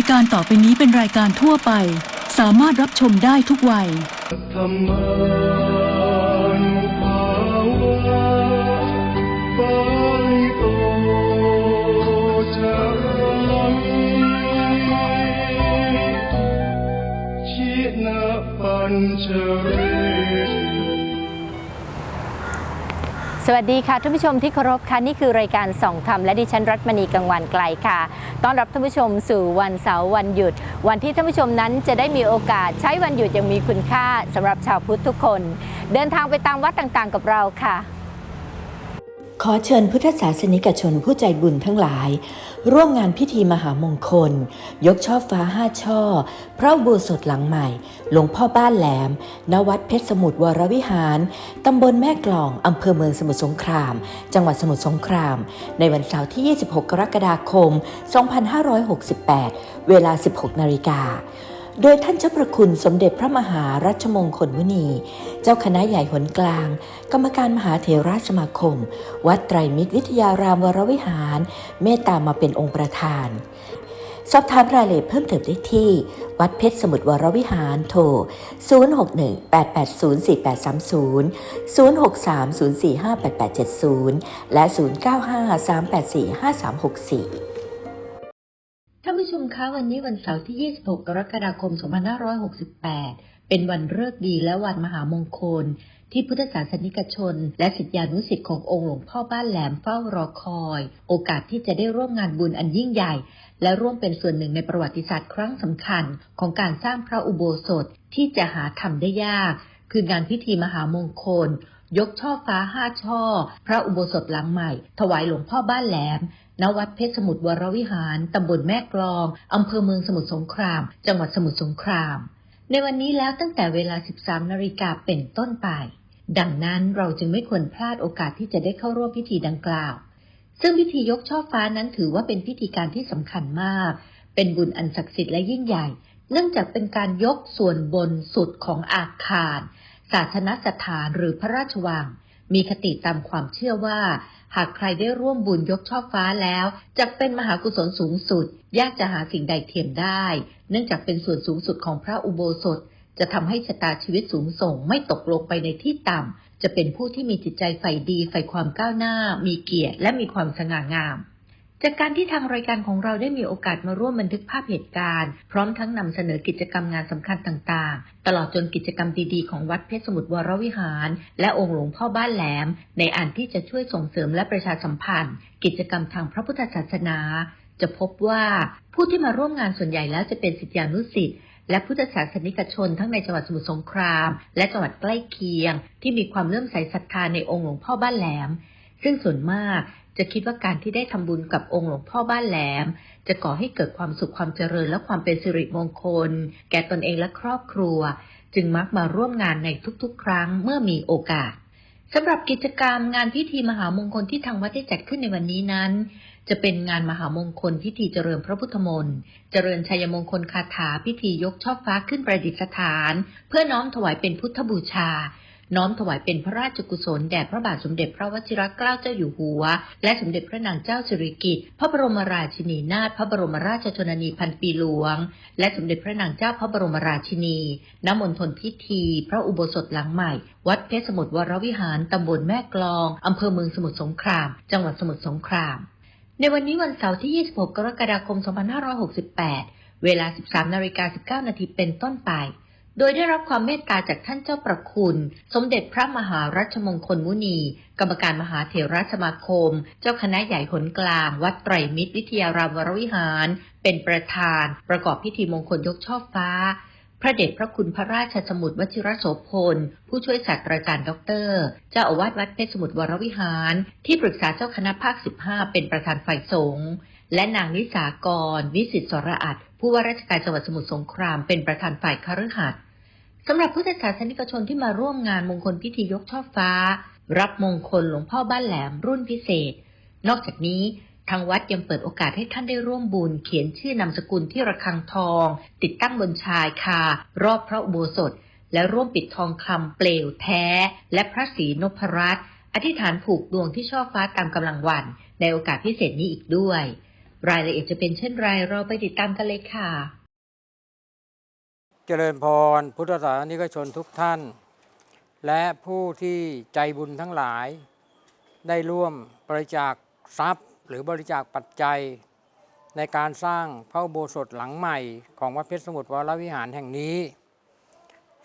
ายการต่อไปนี้เป็นรายการทั่วไป สามารถรับชมได้ทุกวัย ธรรมานุภาวะปาลิโตจะลังชินะปัญเชเร สวัสดีค่ะท่านผู้ชมที่เคารพค่ะนี่คือรายการส่องธรรมและดิฉันรัตมณีกังวันไกลค่ะต้อนรับท่านผู้ชมสู่วันเสาร์วันหยุด วันที่ท่านผู้ชมนั้นจะได้มีโอกาสใช้วันหยุดอย่างมีคุณค่าสำหรับชาวพุทธทุกคน เดินทางไปตามวัดต่างๆ กับเราค่ะ ขอเชิญพุทธศาสนิกชนผู้ใจบุญทั้งหลาย ร่วมงานพิธีมหามงคล ยกช่อฟ้าห้าช่อ พระบูสถหลังใหม่ หลวงพ่อบ้านแหลม ณวัดเพชรสมุทรวรวิหาร ตำบลแม่กลองอำเภอเมืองสมุทรสงคราม จังหวัดสมุทรสงคราม ในวันเสาร์ที่ 26 กรกฎาคม 2568 เวลา 16 นาฬิกา โดยท่านเจ้าประคุณสมเด็จพระมหารัชมงคลมุนี เจ้าคณะใหญ่หนกลาง กรรมการมหาเถรสมาคม วัดไตรมิตรวิทยารามวรวิหาร เมตตามาเป็นองค์ประธาน สอบถามรายละเอียดเพิ่มเติมได้ที่ วัดเพชรสมุทรวรวิหารโทร 0618804830 0630458870 และ 0953845364 วันนี้วันเสาร์ที่ 26 กรกฎาคม 2568 เป็นวันเลิกดีและวันมหามงคล ที่พุทธศาสนิกชน และศิษยานุศิษย์ขององค์หลวงพ่อบ้านแหลมเฝ้ารอคอย โอกาสที่จะได้ร่วมงานบุญอันยิ่งใหญ่ และร่วมเป็นส่วนหนึ่งในประวัติศาสตร์ครั้งสำคัญ ของการสร้างพระอุโบสถที่จะหาทำได้ยาก คืองานพิธีมหามงคลยกช่อฟ้าห้าช่อ พระอุโบสถหลังใหม่ ถวายหลวงพ่อบ้านแหลม ณวัดเพชรสมุทรวรวิหาร ตำบลแม่กลอง อำเภอเมืองสมุทรสงคราม จังหวัดสมุทรสงคราม ในวันนี้แล้วตั้งแต่เวลา 13 นาฬิกาเป็นต้นไป ดังนั้นเราจึงไม่ควรพลาดโอกาสที่จะได้เข้าร่วมพิธีดังกล่าว ซึ่งพิธียกช่อฟ้านั้นถือว่าเป็นพิธีการที่สำคัญมาก เป็นบุญอันศักดิ์สิทธิ์และยิ่งใหญ่ เนื่องจากเป็นการยกส่วนบนสุดของอาคาร ศาสนสถานหรือพระราชวัง มีคติตามความเชื่อว่า หากใครได้ร่วมบุญยกช่อฟ้าแล้วจะเป็นมหากุศลสูงสุด ยากจะหาสิ่งใดเทียมได้ เนื่องจากเป็นส่วนสูงสุดของพระอุโบสถ จะทำให้ชะตาชีวิตสูงส่งไม่ตกลงไปในที่ต่ำจะเป็นผู้ที่มีจิตใจใฝ่ดีใฝ่ความก้าวหน้า มีเกียรติและมีความสง่างาม จากการที่ทางรายการของเราได้มีโอกาสมาร่วมบันทึกภาพเหตุการณ์ พร้อมทั้งนำเสนอกิจกรรมงานสำคัญต่างๆ ตลอดจนกิจกรรมดีๆของวัดเพชรสมุทรวรวิหาร และองค์หลวงพ่อบ้านแหลม ในอันที่จะช่วยส่งเสริมและประชาสัมพันธ์ กิจกรรมทางพระพุทธศาสนา จะพบว่าผู้ที่มาร่วมงานส่วนใหญ่แล้วจะเป็นศิษยานุศิษย์และพุทธศาสนิกชนทั้งในจังหวัดสมุทรสงคราม และจังหวัดใกล้เคียง ที่มีความเลื่อมใสศรัทธาในองค์หลวงพ่อบ้านแหลม ซึ่งส่วนมาก จะคิดว่าการที่ได้ทำบุญกับองค์หลวงพ่อบ้านแหลม จะก่อให้เกิดความสุขความเจริญและความเป็นสิริมงคล แก่ตนเองและครอบครัว จึงมักมาร่วมงานในทุกๆ ครั้งเมื่อมีโอกาสสำหรับกิจกรรมงานพิธีมหามงคลที่ทางวัดได้จัดขึ้นในวันนี้นั้น จะเป็นงานมหามงคลพิธีเจริญพระพุทธมนต์ เจริญชัยมงคลคาถาพิธียกช่อฟ้าขึ้นประดิษฐาน เพื่อน้อมถวายเป็นพุทธบูชา น้อมถวายเป็นพระราชกุศลแด่พระบาทสมเด็จพระวชิรเกล้าเจ้าอยู่หัว และสมเด็จพระนางเจ้าสิริกิติ์พระบรมราชินีนาถพระบรมราชชนนีพันปีหลวง และสมเด็จพระนางเจ้าพระบรมราชินีณมณฑลพิธี พระอุโบสถหลังใหม่ วัดเพชรสมุทรวรวิหารตำบลแม่กลองอำเภอเมืองสมุทรสงคราม จังหวัดสมุทรสงคราม ในวันนี้วันเสาร์ที่ 26 กรกฎาคม 2568 เวลา 13นาฬิกา19นาทีเป็นต้นไป โดยได้รับความเมตตาจากท่านเจ้าประคุณ สมเด็จพระมหารัชมงคลมุนี กรรมการมหาเถรสมาคม เจ้าคณะใหญ่หนกลาง วัดไตรมิตรวิทยารามวรวิหาร เป็นประธาน ประกอบพิธีมงคลยกช่อฟ้า พระเดชพระคุณพระราชสมุทรวชิรโสพล ผู้ช่วยศาสตราจารย์ด็อกเตอร์ เจ้าอาวาสวัดเพชรสมุทรวรวิหาร ที่ปรึกษาเจ้าคณะภาค 15 เป็นประธานฝ่ายสงฆ์และนางนิสากร วิสิตสรอัตผู้ว่าราชการจังหวัดสมุทรสงครามเป็นประธานฝ่ายคฤหัสถ์ สำหรับพุทธศาสนิกชนที่มาร่วมงานมงคลพิธียกช่อฟ้า รับมงคลหลวงพ่อบ้านแหลมรุ่นพิเศษ นอกจากนี้ทางวัดยังเปิดโอกาสให้ท่านได้ร่วมบุญ เขียนชื่อนามสกุลที่ระฆังทอง ติดตั้งบนชายคารอบพระอุโบสถ และร่วมปิดทองคำเปลวแท้ และพระศรีนพรัตน์อธิษฐานผูกดวงที่ช่อฟ้าตามกำลังวัน ในโอกาสพิเศษนี้อีกด้วย รายละเอียดจะเป็นเช่นไรเราไปติดตามกันเลยค่ะ เจริญพร พุทธศาสนิกชนทุกท่าน และผู้ที่ใจบุญทั้งหลาย ได้ร่วมบริจาคทรัพย์ หรือบริจาคปัจจัย ในการสร้างพระอุโบสถหลังใหม่ของวัดเพชรสมุทรวรวิหารแห่งนี้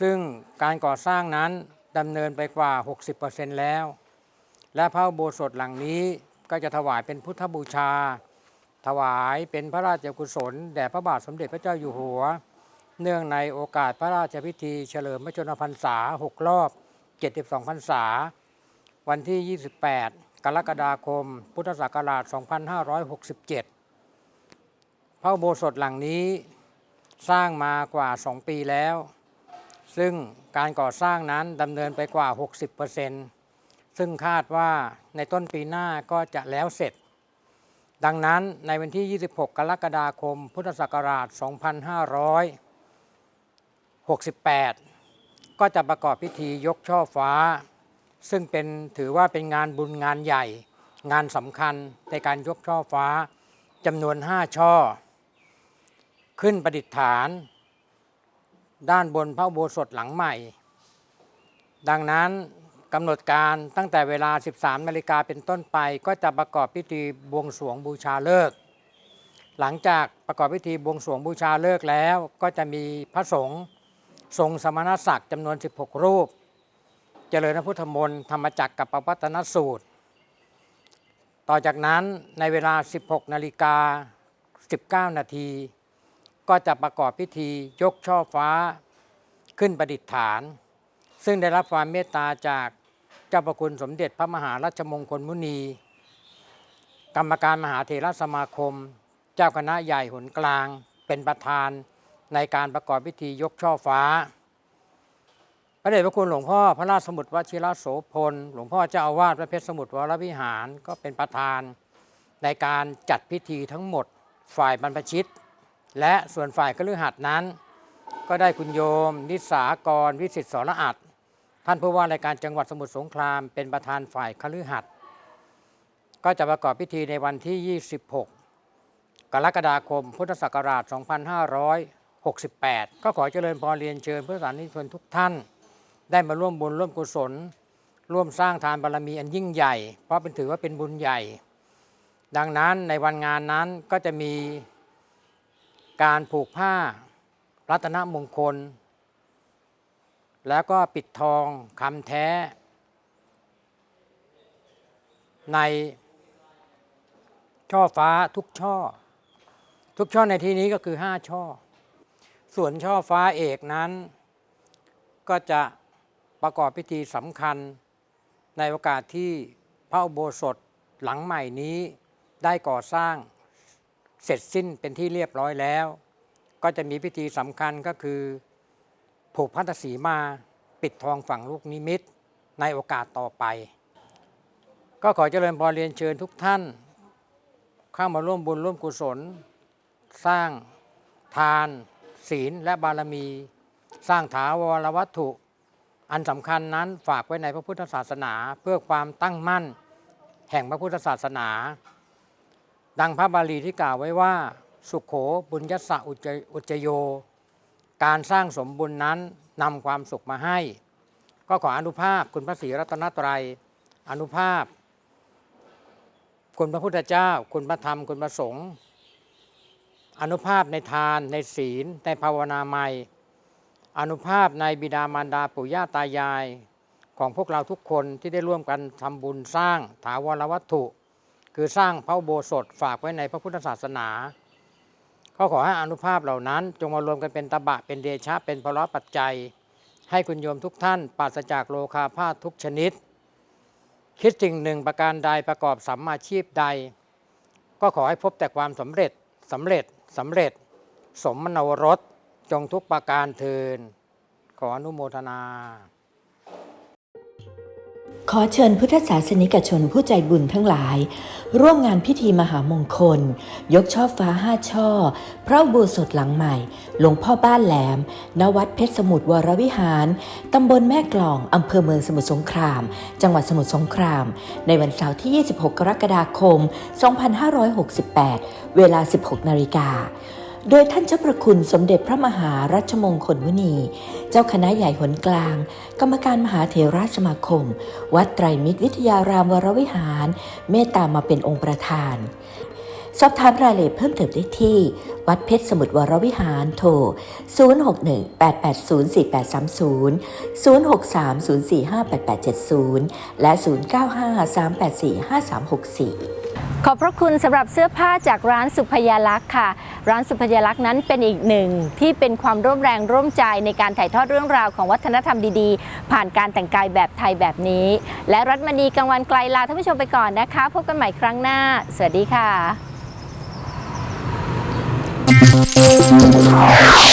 ซึ่งการก่อสร้างนั้นดำเนินไปกว่า 60%แล้ว และพระอุโบสถหลังนี้ก็จะถวายเป็นพุทธบูชา ถวายเป็นพระราชกุศลแด่พระบาทสมเด็จพระเจ้าอยู่หัว เนื่องในโอกาสพระราชพิธีเฉลิมพระชนมพรรษา 6 รอบ 72 พรรษา วันที่ 28 กรกฎาคม พุทธศักราช 2567 พระอุโบสถหลังนี้สร้างมากว่า 2 ปีแล้ว ซึ่งการก่อสร้างนั้นดำเนินไปกว่า 60%ซึ่งคาดว่าในต้นปีหน้าก็จะแล้วเสร็จ ดังนั้นในวันที่ 26 กรกฎาคม พุทธศักราช 2500 68 ก็จะประกอบพิธียกช่อฟ้า ซึ่งเป็นถือว่าเป็นงานบุญงานใหญ่ งานสำคัญในการยกช่อฟ้าจำนวน 5 ช่อ ขึ้นประดิษฐาน ด้านบนพระโบสถหลังใหม่ ดังนั้นกำหนดการตั้งแต่เวลา 13นาฬิกาเป็นต้นไป ก็จะประกอบพิธีบวงสรวงบูชาเลิก หลังจากประกอบพิธีบวงสรวงบูชาเลิกแล้ว ก็จะมีพระสงฆ์ ทรงสมณศักดิ์จำนวน 16 รูป เจริญพระพุทธมนต์ธรรมจักรกับปวัตนสูตร ต่อจากนั้นในเวลา 16 นาฬิกา 19 นาที ก็จะประกอบพิธียกช่อฟ้าขึ้นประดิษฐาน ซึ่งได้รับความเมตตาจากเจ้าประคุณสมเด็จพระมหาราชมงคลมุนี กรรมการมหาเถรสมาคม เจ้าคณะใหญ่หนกลางเป็นประธาน ในการประกอบพิธียกช่อฟ้า พระเดชพระคุณหลวงพ่อพระราชสมุทรวชิรโสพล หลวงพ่อเจ้าอาวาสพระเพชรสมุทรวรวิหารก็เป็นประธาน ในการจัดพิธีทั้งหมดฝ่ายบรรพชิต และส่วนฝ่ายคฤหัสนั้น ก็ได้คุณโยม นิสากร วิสิตสรอัตท่านผู้ว่ารายการจังหวัดสมุทรสงครามเป็นประธานฝ่ายคฤหัสถ์ก็จะประกอบพิธีในวันที่ 26 กรกฎาคมพุทธศักราช 2568 ก็ขอเจริญพรเรียนเชิญเพื่อสานิชนทุกท่าน ได้มาร่วมบุญร่วมกุศล ร่วมสร้างทานบารมีอันยิ่งใหญ่ เพราะเป็นถือว่าเป็นบุญใหญ่ ดังนั้นในวันงานนั้นก็จะมีการผูกผ้า รัตนมงคล แล้วก็ปิดทองคำแท้ ในช่อฟ้าทุกช่อ ทุกช่อในที่นี้ก็คือ 5 ช่อ ส่วนช่อฟ้าเอกนั้น ก็จะประกอบพิธีสำคัญ ในโอกาสที่พระอุโบสถหลังใหม่นี้ได้ก่อสร้างเสร็จสิ้นเป็นที่เรียบร้อยแล้ว ก็จะมีพิธีสำคัญก็คือผูกพัทสีมาปิดทองฝั่งลูกนิมิตในโอกาสต่อไป ก็ขอเจริญพรเรียนเชิญทุกท่านเข้ามาร่วมบุญร่วมกุศล สร้างทาน ศีลและบารมี สร้างถาวรวัตถุ อันสำคัญนั้นฝากไว้ในพระพุทธศาสนา เพื่อความตั้งมั่น แห่งพระพุทธศาสนา ดังพระบาลีที่กล่าวไว้ว่า สุขโขบุญยสะอุจอุจจโย การสร้างสมบุญนั้นนำความสุขมาให้ ก็ขออนุภาพคุณพระศรีรัตนตรัย อนุภาพ คุณพระพุทธเจ้า คุณพระธรรม คุณพระสงฆ์ อนุภาพในทาน ในศีล ในภาวนาใหม่อนุภาพในบิดามารดาปู่ย่าตายาย ของพวกเราทุกคนที่ได้ร่วมกันทำบุญสร้างถาวรวัตถุ คือสร้างพระโบสถฝากไว้ในพระพุทธศาสนาก็ขอให้อนุภาพเหล่านั้น จงมารวมกันเป็นตบะเป็นเดชะเป็นพลปัจจัย ให้คุณโยมทุกท่านปราศจากโลคาพาธทุกชนิด คิดสิ่งหนึ่งประการใดประกอบสัมมาชีพใด ก็ขอให้พบแต่ความสำเร็จสำเร็จ สำเร็จ สมมโนรสจงทุกประการเทินขออนุโมทนา ขอเชิญพุทธศาสนิกชนผู้ใจบุญทั้งหลาย ร่วมงานพิธีมหามงคล ยกช่อฟ้าห้าช่อ พระบูสดหลังใหม่ หลวงพ่อบ้านแหลม ณวัดเพชรสมุทรวรวิหาร ตำบลแม่กลองอำเภอเมืองสมุทรสงคราม จังหวัดสมุทรสงคราม ในวันเสาร์ที่ 26 กรกฎาคม 2568 เวลา 16 นาฬิกา โดยท่านเจ้าประคุณสมเด็จพระมหารัชมงคลมุนี เจ้าคณะใหญ่หนกลาง กรรมการมหาเถรสมาคม วัดไตรมิตรวิทยารามวรวิหาร เมตตามาเป็นองค์ประธาน สอบถามรายละเอียดเพิ่มเติมได้ที่ วัดเพชรสมุทรวรวิหารโทร 0618804830 063045870 และ 0953845364ขอบพระคุณสำหรับเสื้อผ้าจากร้านสุพยาลักษ์ค่ะ ร้านสุพยาลักษ์นั้นเป็นอีกหนึ่งที่เป็นความร่วมแรงร่วมใจในการถ่ายทอดเรื่องราวของวัฒนธรรมดีๆ ผ่านการแต่งกายแบบไทยแบบนี้ และรัตมณีกังวันไกลลาท่านผู้ชมไปก่อนนะคะ พบกันใหม่ครั้งหน้า สวัสดีค่ะ Música